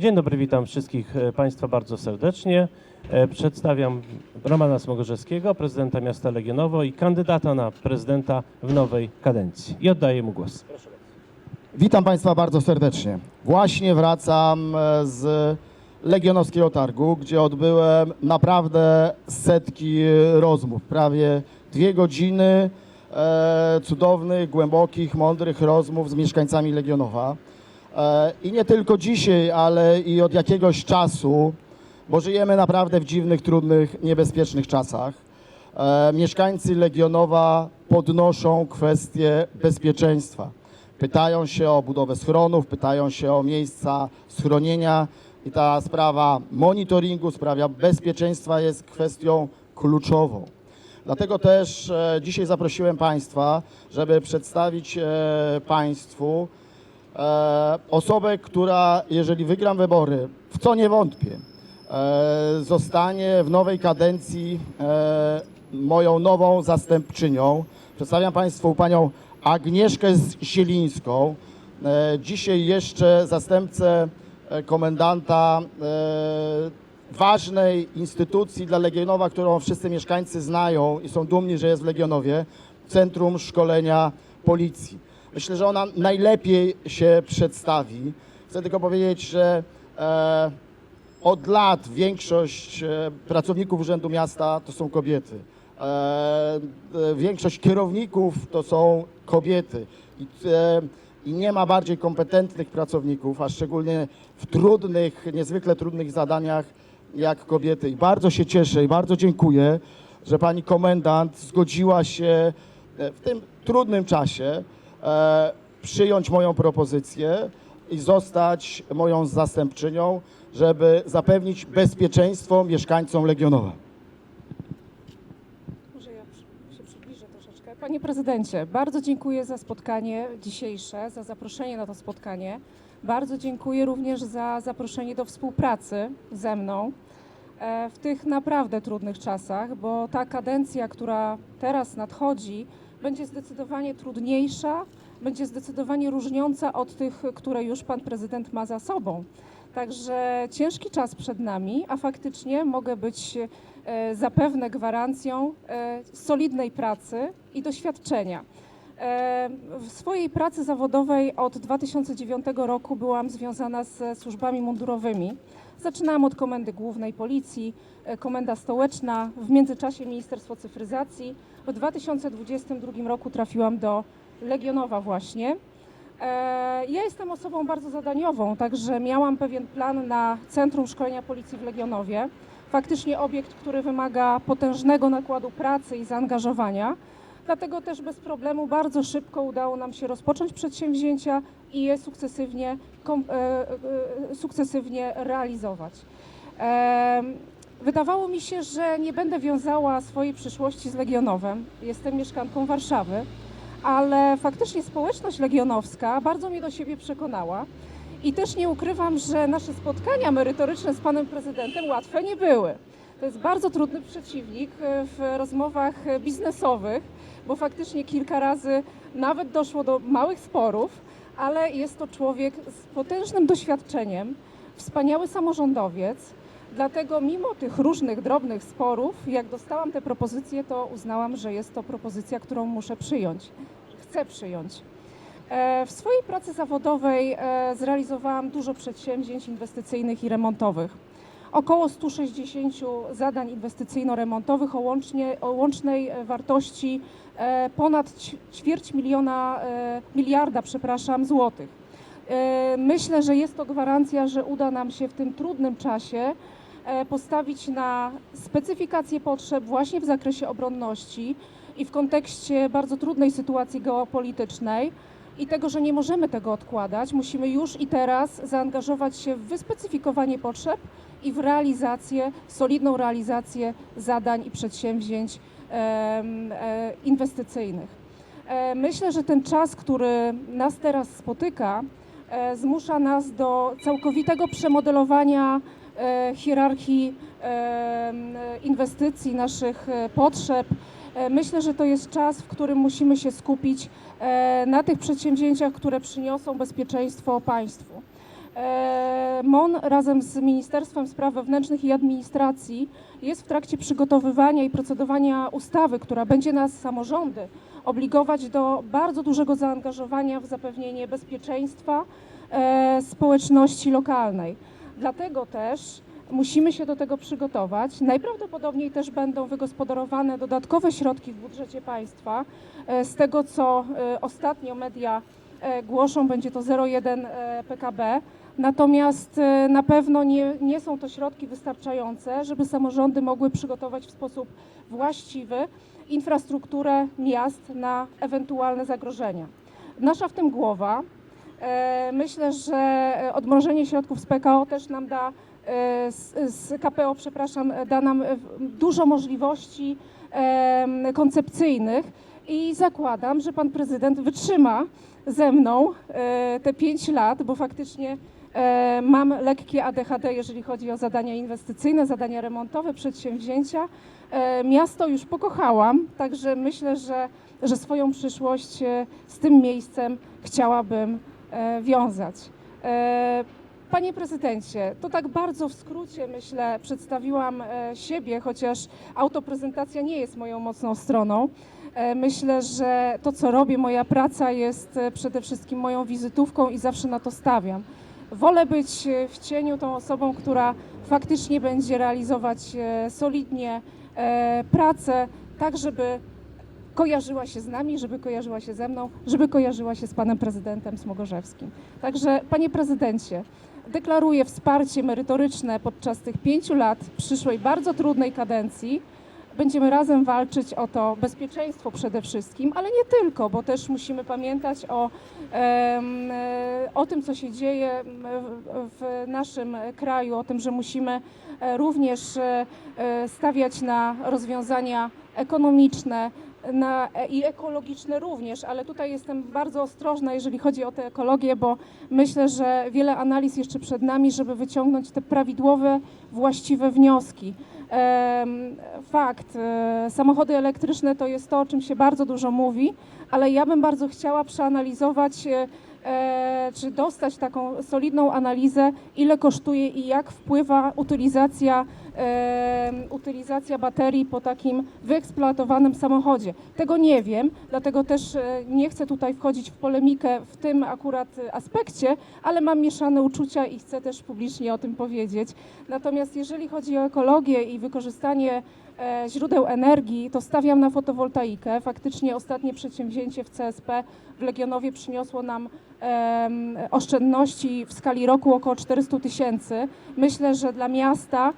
Dzień dobry, witam wszystkich e, Państwa bardzo serdecznie. E, Przedstawiam Romana Smogorzewskiego, prezydenta miasta Legionowo i kandydata na prezydenta w nowej kadencji. I oddaję mu głos. Witam Państwa bardzo serdecznie. Właśnie wracam e, z Legionowskiego Targu, gdzie odbyłem naprawdę setki rozmów. Prawie dwie godziny cudownych, głębokich, mądrych rozmów z mieszkańcami Legionowa. E, I nie tylko dzisiaj, ale i od jakiegoś czasu, bo żyjemy naprawdę w dziwnych, trudnych, niebezpiecznych czasach. E, mieszkańcy Legionowa podnoszą kwestię bezpieczeństwa. Pytają się o budowę schronów, pytają się o miejsca schronienia i ta sprawa monitoringu, sprawa bezpieczeństwa jest kwestią kluczową. Dlatego też e, dzisiaj zaprosiłem Państwa, żeby przedstawić Państwu e, osobę, która, jeżeli wygram wybory, w co nie wątpię, e, zostanie w nowej kadencji e, moją nową zastępczynią. Przedstawiam Państwu panią Agnieszkę Zielińską. E, dzisiaj jeszcze zastępcę e, komendanta e, ważnej instytucji dla Legionowa, którą wszyscy mieszkańcy znają i są dumni, że jest w Legionowie, Centrum Szkolenia Policji. Myślę, że ona najlepiej się przedstawi. Chcę tylko powiedzieć, że e, od lat większość e, pracowników Urzędu Miasta to są kobiety. E, e, Większość kierowników to są kobiety. I, e, I nie ma bardziej kompetentnych pracowników, a szczególnie w trudnych, niezwykle trudnych zadaniach jak kobiety. I bardzo się cieszę i bardzo dziękuję, że pani komendant zgodziła się e, w tym trudnym czasie przyjąć moją propozycję i zostać moją zastępczynią, żeby zapewnić bezpieczeństwo mieszkańcom Legionowa. Może ja się przybliżę troszeczkę. Panie prezydencie, bardzo dziękuję za spotkanie dzisiejsze, za zaproszenie na to spotkanie. Bardzo dziękuję również za zaproszenie do współpracy ze mną e, w tych naprawdę trudnych czasach, bo ta kadencja, która teraz nadchodzi, będzie zdecydowanie trudniejsza, będzie zdecydowanie różniąca od tych, które już pan prezydent ma za sobą. Także ciężki czas przed nami, a faktycznie mogę być e, zapewne gwarancją e, solidnej pracy i doświadczenia. E, W swojej pracy zawodowej od 2009 roku byłam związana ze służbami mundurowymi. Zaczynałam od Komendy Głównej Policji, Komenda Stołeczna, w międzyczasie Ministerstwo Cyfryzacji. W 2022 roku trafiłam do Legionowa właśnie. E, Ja jestem osobą bardzo zadaniową, także miałam pewien plan na Centrum Szkolenia Policji w Legionowie. Faktycznie obiekt, który wymaga potężnego nakładu pracy i zaangażowania. Dlatego też bez problemu bardzo szybko udało nam się rozpocząć przedsięwzięcia i je sukcesywnie, e, e, sukcesywnie realizować. Wydawało mi się, że nie będę wiązała swojej przyszłości z Legionowem. Jestem mieszkanką Warszawy, ale faktycznie społeczność legionowska bardzo mnie do siebie przekonała. I też nie ukrywam, że nasze spotkania merytoryczne z panem prezydentem łatwe nie były. To jest bardzo trudny przeciwnik e, w rozmowach biznesowych, bo faktycznie kilka razy nawet doszło do małych sporów, ale jest to człowiek z potężnym doświadczeniem, wspaniały samorządowiec. Dlatego mimo tych różnych drobnych sporów, jak dostałam te propozycje, to uznałam, że jest to propozycja, którą muszę przyjąć. Chcę przyjąć. E, W swojej pracy zawodowej e, zrealizowałam dużo przedsięwzięć inwestycyjnych i remontowych. Około 160 zadań inwestycyjno-remontowych o, łącznie, o łącznej e, wartości ponad ćwierć miliona, miliarda przepraszam, złotych. Myślę, że jest to gwarancja, że uda nam się w tym trudnym czasie postawić na specyfikację potrzeb właśnie w zakresie obronności i w kontekście bardzo trudnej sytuacji geopolitycznej i tego, że nie możemy tego odkładać. Musimy już i teraz zaangażować się w wyspecyfikowanie potrzeb i w realizację, solidną realizację zadań i przedsięwzięć e, inwestycyjnych. E, Myślę, że ten czas, który nas teraz spotyka, e, zmusza nas do całkowitego przemodelowania e, hierarchii em, e, inwestycji, naszych e, potrzeb. E, Myślę, że to jest czas, w którym musimy się skupić e, na tych przedsięwzięciach, które przyniosą bezpieczeństwo państwu. E, MON razem z Ministerstwem Spraw Wewnętrznych i Administracji jest w trakcie przygotowywania i procedowania ustawy, która będzie nas, samorządy, obligować do bardzo dużego zaangażowania w zapewnienie bezpieczeństwa e, społeczności lokalnej. Dlatego też musimy się do tego przygotować. Najprawdopodobniej też będą wygospodarowane dodatkowe środki w budżecie państwa. E, Z tego, co e, ostatnio media e, głoszą, będzie to 0,1 e, PKB. Natomiast na pewno nie, nie są to środki wystarczające, żeby samorządy mogły przygotować w sposób właściwy infrastrukturę miast na ewentualne zagrożenia. Nasza w tym głowa. E, Myślę, że e, odmrożenie środków z PKO też nam da, e, z, KPO, przepraszam, da nam dużo możliwości koncepcyjnych i zakładam, że pan prezydent wytrzyma ze mną te pięć lat, bo faktycznie mam lekkie ADHD, jeżeli chodzi o zadania inwestycyjne, zadania remontowe, przedsięwzięcia. Miasto już pokochałam, także myślę, że, że swoją przyszłość z tym miejscem chciałabym wiązać. E, Panie prezydencie, to tak bardzo w skrócie myślę przedstawiłam e, siebie, chociaż autoprezentacja nie jest moją mocną stroną. E, Myślę, że to, co robię, moja praca jest e, przede wszystkim moją wizytówką i zawsze na to stawiam. Wolę być e, w cieniu tą osobą, która faktycznie będzie realizować e, solidnie e, pracę, tak żeby kojarzyła się z nami, żeby kojarzyła się ze mną, żeby kojarzyła się z panem prezydentem Smogorzewskim. Także, panie prezydencie, deklaruję wsparcie merytoryczne podczas tych pięciu lat przyszłej bardzo trudnej kadencji. Będziemy razem walczyć o to bezpieczeństwo przede wszystkim, ale nie tylko, bo też musimy pamiętać o, e, o tym, co się dzieje w, naszym kraju, o tym, że musimy e, również e, stawiać na rozwiązania ekonomiczne, na, i ekologiczne również, ale tutaj jestem bardzo ostrożna, jeżeli chodzi o tę ekologię, bo myślę, że wiele analiz jeszcze przed nami, żeby wyciągnąć te prawidłowe, właściwe wnioski. Fakt, e, samochody elektryczne to jest to, o czym się bardzo dużo mówi, ale ja bym bardzo chciała przeanalizować, e, czy dostać taką solidną analizę, ile kosztuje i jak wpływa utylizacja, e, utylizacja baterii po takim wyeksploatowanym samochodzie. Tego nie wiem, dlatego też e, nie chcę tutaj wchodzić w polemikę w tym akurat e, aspekcie, ale mam mieszane uczucia i chcę też publicznie o tym powiedzieć. Natomiast jeżeli chodzi o ekologię i wykorzystanie e, źródeł energii, to stawiam na fotowoltaikę. Faktycznie ostatnie przedsięwzięcie w CSP w Legionowie przyniosło nam oszczędności w skali roku około 400 tysięcy. Myślę, że dla miasta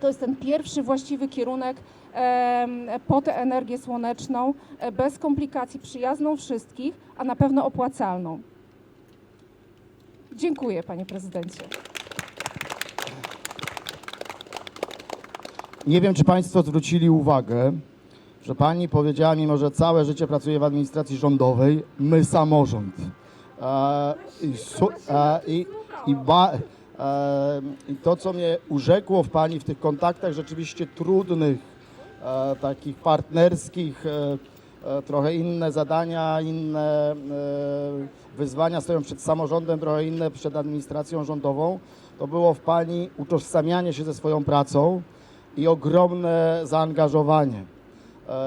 to jest ten pierwszy właściwy kierunek em, po tę energię słoneczną, e, bez komplikacji, przyjazną wszystkich, a na pewno opłacalną. Dziękuję, panie prezydencie. Nie wiem, czy Państwo zwrócili uwagę, że Pani powiedziała, mimo że całe życie pracuje w administracji rządowej, my samorząd. E, i, su, e, i, i, ba, e, I to, co mnie urzekło w Pani w tych kontaktach rzeczywiście trudnych, e, takich partnerskich, e, e, trochę inne zadania, inne e, wyzwania stoją przed samorządem, trochę inne przed administracją rządową, to było w Pani utożsamianie się ze swoją pracą i ogromne zaangażowanie. E,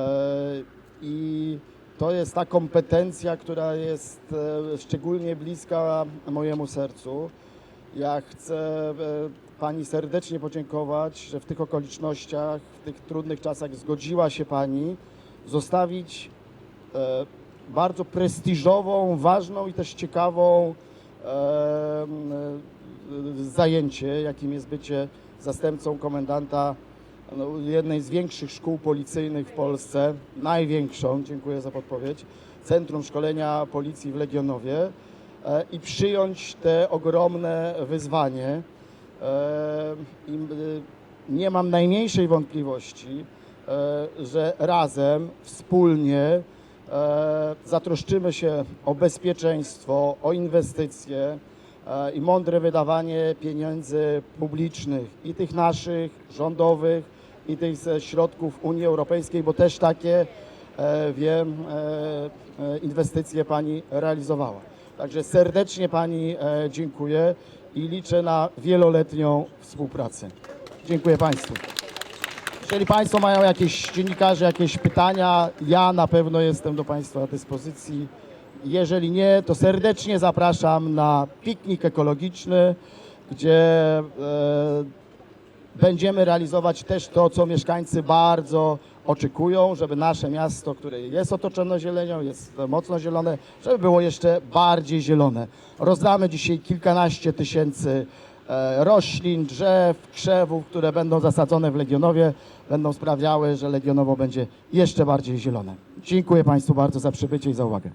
I to jest ta kompetencja, która jest e, szczególnie bliska mojemu sercu. Ja chcę e, Pani serdecznie podziękować, że w tych okolicznościach, w tych trudnych czasach zgodziła się Pani zostawić bardzo prestiżową, ważną i też ciekawą zajęcie, jakim jest bycie zastępcą komendanta no, jednej z większych szkół policyjnych w Polsce, największą, dziękuję za podpowiedź, Centrum Szkolenia Policji w Legionowie e, i przyjąć te ogromne wyzwanie. E, i, y, nie mam najmniejszej wątpliwości, e, że razem, wspólnie e, zatroszczymy się o bezpieczeństwo, o inwestycje e, i mądre wydawanie pieniędzy publicznych i tych naszych, rządowych, i tych ze środków Unii Europejskiej, bo też takie, e, wiem, e, e, inwestycje Pani realizowała. Także serdecznie Pani dziękuję i liczę na wieloletnią współpracę. Dziękuję Państwu. Jeżeli Państwo mają jakieś dziennikarze, jakieś pytania, ja na pewno jestem do Państwa dyspozycji. Jeżeli nie, to serdecznie zapraszam na piknik ekologiczny, gdzie e, będziemy realizować też to, co mieszkańcy bardzo oczekują, żeby nasze miasto, które jest otoczone zielenią, jest mocno zielone, żeby było jeszcze bardziej zielone. Rozdamy dzisiaj kilkanaście tysięcy e, roślin, drzew, krzewów, które będą zasadzone w Legionowie, będą sprawiały, że Legionowo będzie jeszcze bardziej zielone. Dziękuję Państwu bardzo za przybycie i za uwagę.